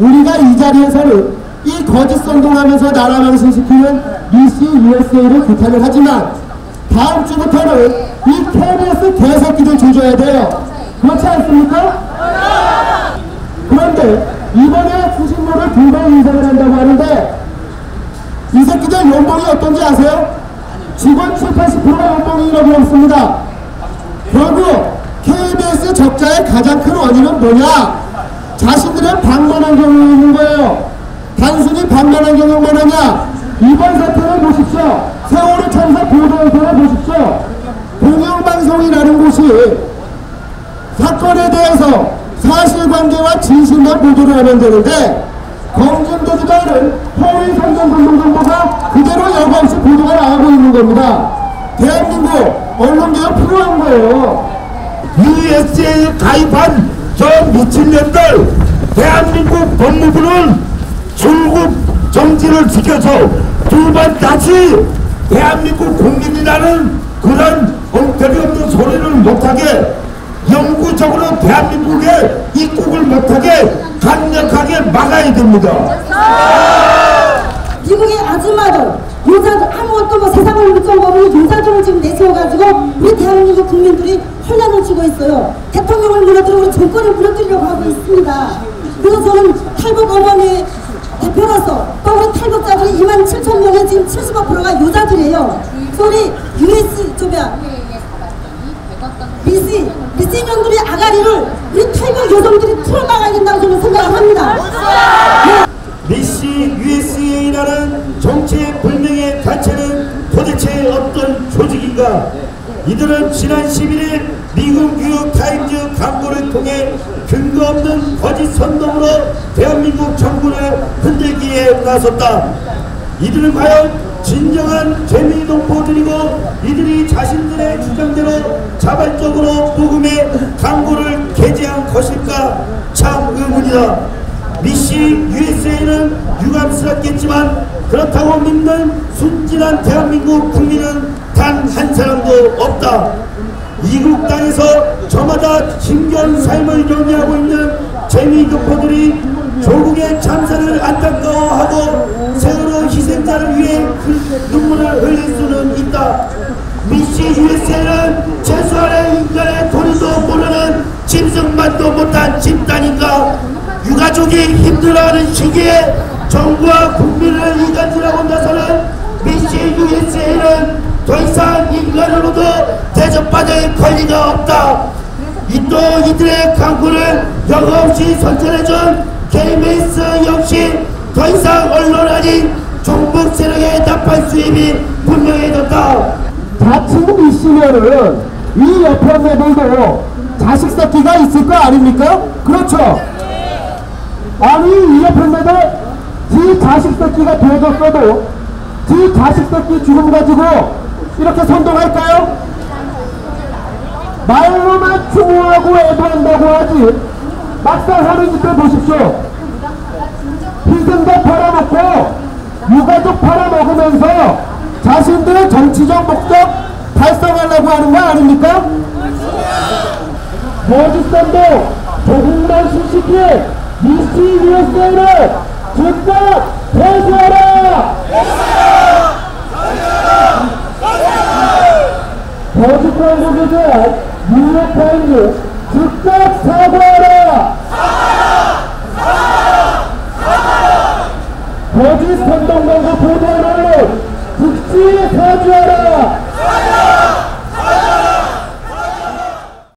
우리가 이 자리에서는 이 거짓 선동하면서 나라 망신시키는 미시 USA를 비판을 하지만 다음 주부터는 이 KBS 개새끼들 조져야 돼요. 그렇지 않습니까? 그런데 이번에 수신료를 두번 인상을 한다고 하는데 이 새끼들 연봉이 어떤지 아세요? 직원 7, 80%가 연봉이라고 했습니다. 결국 KBS 적자의 가장 큰 원인은 뭐냐? 자신들의 방만한 경영이 있는 거예요. 단순히 방만한 경영만 하냐? 이번 사태를 보십시오. 세월호 참사 보도에서를 보십시오. 공영방송이라는 곳이 사건에 대해서 사실관계와 진실만 보도를 하면 되는데 검증되지도 않은 허위 선전 공동정보가 그대로 여과 없이 보도가 나가고 있는 겁니다. 대한민국 언론개혁 필요한 거예요. USA에 가입한 저 미친년들 대한민국 법무부는 중국 정치를 지켜서 두 번 다시 대한민국 국민이라는 그런 엉터리 없는 소리를 못하게 영구적으로 대한민국에 입국을 못하게 강력하게 막아야 됩니다. 미국의 아줌마들, 요사들 아무것도 뭐 세상을 모르는 요사들을 지금 내세워가지고 우리 대한민국 국민들이 혼란을 주고 있어요. 대통령을 무너뜨리고 정권을 무너뜨리려고 하고 있습니다. 그래서 저는 탈북 어머니 대표로서 또 우리 탈북자들이 2만 7천 명의 지금 75%가 요자들이에요. 그래서 우리 US 저야 BC BC 년들의 아가리를 우리 탈북 여성들이 틀어막아야 된다고 저는 생각을 합니다. 미시 USA라는 정체 불명의 단 조직인가? 이들은 지난 11일 미국 뉴욕 타임즈 광고를 통해 근거 없는 거짓 선동으로 대한민국 정부를 흔들기에 나섰다. 이들은 과연 진정한 재미 동포들이고 이들이 자신들의 주장대로 자발적으로 복음의 광고를 게재한 것일까 참 의문이다. 미시 USA는 유감스럽겠지만 그렇다고 믿는 순진한 대한민국 국민은 단 한 사람도 없다. 이국 땅에서 저마다 힘겨운 삶을 영위하고 있는 재미교포들이 조국의 참사를 안타까워하고 세월호 희생자를 위해 그 눈물을 흘릴 수는 있다. 미시 USA는 최소한의 인간의 도리도 모르는 짐승만도 못한 집단인가 유가족이 힘들어하는 시기에 정부와 국민을 이간질하고 나서는 미시 USA는 더 이상 인간으로도 대접받을 권리가 없다. 이또 이들의 광고를 영없이 선전해준 KBS 역시 더 이상 언론 아닌 종북 세력의 나팔 수입이 분명해졌다. 자칭 미시면은 이 옆에 애들도 자식 새끼가 있을 거 아닙니까? 그렇죠? 아니 이 옆에 애들 지 자식 새끼가 되어줬어도 지 자식 새끼 죽음 가지고 이렇게 선동할까요? 말로만 추모하고 애도한다고 하지 막상 하는 짓을 보십시오 희생자 팔아먹고 유가족 팔아먹으면서 자신들의 정치적 목적 달성하려고 하는 거 아닙니까? 거짓선도 조국만 수식히 미시 USA를 즉각 퇴수하라! 거짓 광고에 대한 뉴욕타임즈 즉각 사과하라! 거짓 선동 광고 보도한 언론 즉시 사죄하라!